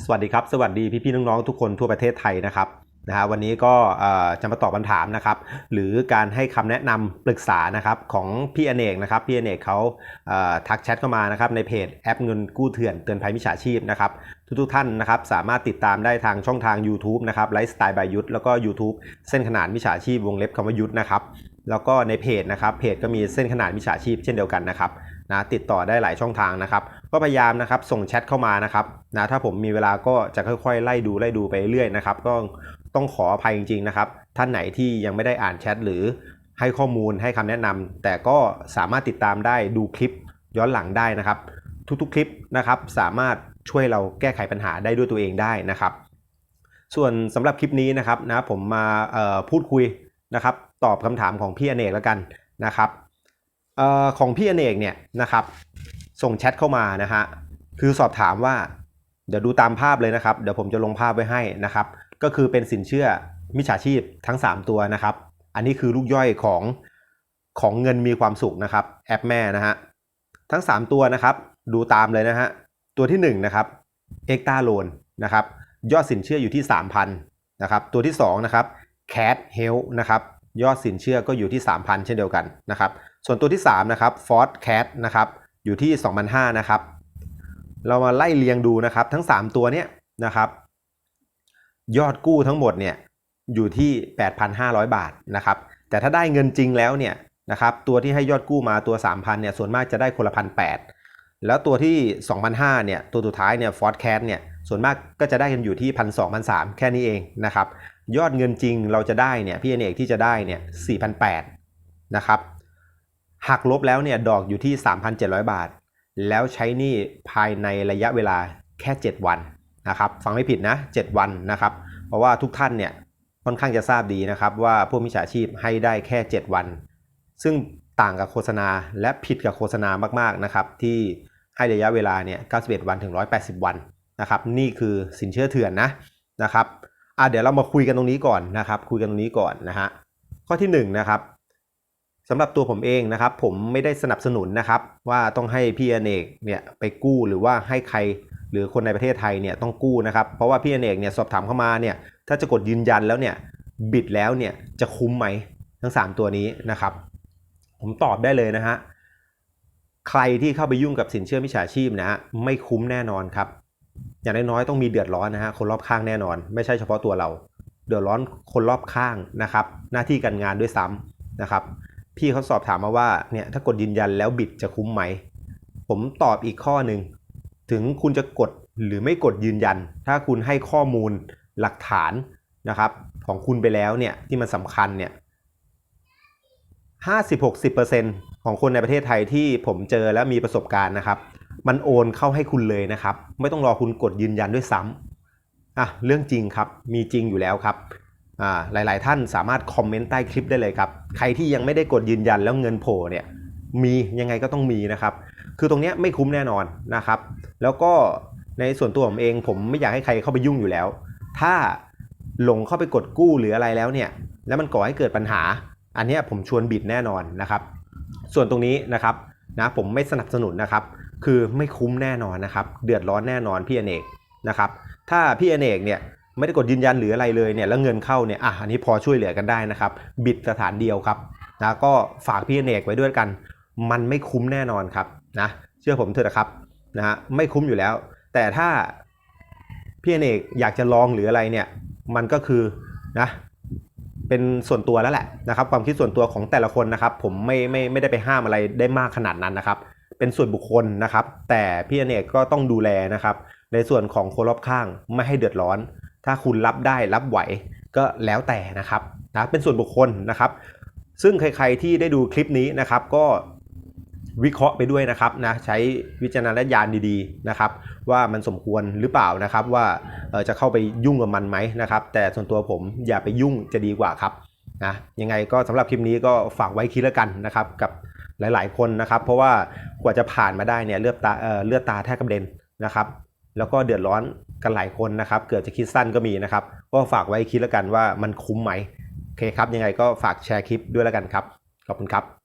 สวัสดีครับ สวัสดีพี่ๆน้องๆทุกคนทั่วประเทศไทยนะครับนะฮะวันนี้ก็จะมาตอบคำถามนะครับ หรือการให้คำแนะนำปรึกษานะครับของพี่อเนกนะครับพี่อเนกเขาทักแชทเข้ามานะครับในเพจแอปเงินกู้เถื่อนเตือนภัยมิจฉาชีพนะครับทุกๆท่านนะครับสามารถติดตามได้ทางช่องทาง YouTube นะครับไลฟ์สไตล์บายยุทธแล้วก็ YouTube เส้นขนาดมิจฉาชีพวงเล็บคำว่ายุทธนะครับแล้วก็ในเพจนะครับเพจก็มีเส้นขนาดมิจฉาชีพเช่นเดียวกันนะครับ นะติดต่อได้หลายช่องทางนะครับ ก็พยายามนะครับส่งแชทเข้ามานะครับนะถ้าผมมีเวลาก็จะค่อยๆ ไล่ดูไล่ดูไปเรื่อยนะครับ ก็ต้องขออภัยจริงๆนะครับ ท่านไหนที่ยังไม่ได้อ่านแชทหรือให้ข้อมูลให้คำแนะนำแต่ก็สามารถติดตามได้ดูคลิปย้อนหลังได้นะครับ ทุกๆคลิปนะครับสามารถช่วยเราแก้ไขปัญหาได้ด้วยตัวเองได้นะครับ ส่วนสำหรับคลิปนี้นะครับนะผมมาพูดคุยนะครับตอบคำถามของพี่อเนกแล้วกันนะครับ ออของพี่อเนกเนี่ยนะครับ ส่งแชทเข้ามานะฮะคือสอบถามว่า เดี๋ยวดูตามภาพเลยนะครับ เดี๋ยวผมจะลงภาพไว้ให้นะครับ ก็คือเป็นสินเชื่อมิจฉาชีพทั้ง 3 ตัวนะครับ อันนี้คือลูกย่อยของของเงินมีความสุขนะครับ แอปแม่นะฮะทั้ง 3 ตัวนะครับ ดูตามเลยนะฮะตัวที่1นะครับเอ็กตาโลนนะครับยอดสินเชื่ออยู่ที่ 3,000นะครับตัวที่2นะครับแค h เฮลนะครับ ยอดสินเชื่อก็อยู่ที่ 3,000 เช่นเดียวกันนะครับ ส่วนตัวที่ 3 นะครับ Ford Cat นะครับ อยู่ที่ 2,500 นะครับ เรามาไล่เรียงดูนะครับ ทั้ง 3 ตัวเนี้ยนะครับ ยอดกู้ทั้งหมดเนี่ยอยู่ที่ 8,500 บาทนะครับ แต่ถ้าได้เงินจริงแล้วเนี่ยนะครับตัวที่ให้ยอดกู้มาตัว 3,000เนี่ยส่วนมากจะได้คนละพันแแล้วตัวที่ 2,500เนี่ยตัวสุดท้ายเนี่ย Ford Cat เนี่ยส่วนมากก็จะได้กันอยู่ที่ 1,200 1,300แค่นี้เองนะครับ ยอดเงินจริงเราจะได้เนี่ยพี่เอกที่จะได้เนี่ย4,800นะครับหักลบแล้วเนี่ยดอกอยู่ที่ 3,700 บาท แล้วใช้หนี้ภายในระยะเวลาแค่ 7 วันนะครับฟังไม่ผิดนะ 7 วันนะครับ เพราะว่าทุกท่านเนี่ยค่อนข้างจะทราบดีนะครับว่าพวกมิจฉาชีพให้ได้แค่ 7 วัน ซึ่งต่างกับโฆษณาและผิดกับโฆษณามากๆนะครับที่ให้ระยะเวลาเนี่ย91 วันถึง 180 วันนะครับนี่คือสินเชื่อเถื่อนนะนะครับ อะเดี๋ยวเรามาคุยกันตรงนี้ก่อนนะครับ คุยกันตรงนี้ก่อนนะฮะข้อที่หนึ่งนะครับสำหรับตัวผมเองนะครับ ผมไม่ได้สนับสนุนนะครับ ว่าต้องให้พี่อเนกเนี่ยไปกู้หรือว่าให้ใครหรือคนในประเทศไทยเนี่ยต้องกู้นะครับ เพราะว่าพี่อเนกเนี่ยสอบถามเข้ามาเนี่ยถ้าจะกดยืนยันแล้วเนี่ยบิดแล้วเนี่ยจะคุ้มไหมทั้ง 3 ตัวนี้นะครับ ผมตอบได้เลยนะฮะใครที่เข้าไปยุ่งกับสินเชื่อมิจฉาชีพนะฮะไม่คุ้มแน่นอนครับ อย่างน้อยๆต้องมีเดือดร้อนนะฮะคนรอบข้างแน่นอน ไม่ใช่เฉพาะตัวเรา เดือดร้อนคนรอบข้างนะครับ หน้าที่การงานด้วยซ้ำนะครับ พี่เขาสอบถามมาว่าเนี่ยถ้ากดยืนยันแล้วบิดจะคุ้มไหม ผมตอบอีกข้อหนึ่งถึงคุณจะกดหรือไม่กดยืนยัน ถ้าคุณให้ข้อมูลหลักฐานนะครับ ของคุณไปแล้วเนี่ยที่มันสำคัญเนี่ย50-60%ของคนในประเทศไทยที่ผมเจอแล้วมีประสบการณ์นะครับ มันโอนเข้าให้คุณเลยนะครับ ไม่ต้องรอคุณกดยืนยันด้วยซ้ำอะเรื่องจริงครับมีจริงอยู่แล้วครับอ่าหลาย ๆ ท่านสามารถคอมเมนต์ใต้คลิปได้เลยครับ ใครที่ยังไม่ได้กดยืนยันแล้วเงินโผล่เนี่ยมียังไงก็ต้องมีนะครับ คือตรงเนี้ยไม่คุ้มแน่นอนนะครับ แล้วก็ในส่วนตัวผมเองผมไม่อยากให้ใครเข้าไปยุ่งอยู่แล้ว ถ้าหลงเข้าไปกดกู้หรืออะไรแล้วเนี่ย แล้วมันก่อให้เกิดปัญหา อันนี้ผมชวนบิดแน่นอนนะครับ ส่วนตรงนี้นะครับนะผมไม่สนับสนุนนะครับ คือไม่คุ้มแน่นอนนะครับ เดือดร้อนแน่นอนพี่อเนกนะครับ ถ้าพี่อเนกเนี่ยไม่ได้กดยืนยันหรืออะไรเลยเนี่ยแล้วเงินเข้าเนี่ยอะอันนี้พอช่วยเหลือกันได้นะครับ บิดสถานเดียวครับนะก็ฝากพี่อเนกไว้ด้วยกัน มันไม่คุ้มแน่นอนครับนะเชื่อผมเถอะนะครับนะฮะไม่คุ้มอยู่แล้ว แต่ถ้าพี่อเนกอยากจะลองหรืออะไรเนี่ย มันก็คือนะเป็นส่วนตัวแล้วแหละนะครับ ความคิดส่วนตัวของแต่ละคนนะครับ ผมไม่ไม่ไม่ได้ไปห้ามอะไรได้มากขนาดนั้นนะครับ เป็นส่วนบุคคลนะครับ แต่พี่อเนกก็ต้องดูแลนะครับ ในส่วนของคนรอบข้างไม่ให้เดือดร้อน ถ้าคุณรับได้รับไหวก็แล้วแต่นะครับนะเป็นส่วนบุคคลนะครับ ซึ่งใครๆที่ได้ดูคลิปนี้นะครับก็วิเคราะห์ไปด้วยนะครับนะใช้วิจารณญาณดีๆนะครับ ว่ามันสมควรหรือเปล่านะครับว่าจะเข้าไปยุ่งกับมันไหมนะครับ แต่ส่วนตัวผมอย่าไปยุ่งจะดีกว่าครับนะยังไงก็สำหรับคลิปนี้ก็ฝากไว้คิดแล้วกันนะครับกับ หลาย ๆ คนนะครับ เพราะว่ากว่าจะผ่านมาได้เนี่ยเลือดตาเอ่อเลือดตาแทบกระเด็นนะครับ แล้วก็เดือดร้อนกันหลายคนนะครับ เกือบจะคิดสั้นก็มีนะครับ ก็ฝากไว้คิดแล้วกันว่ามันคุ้มไหมโอเคครับยังไงก็ฝากแชร์คลิปด้วยแล้วกันครับขอบคุณครับ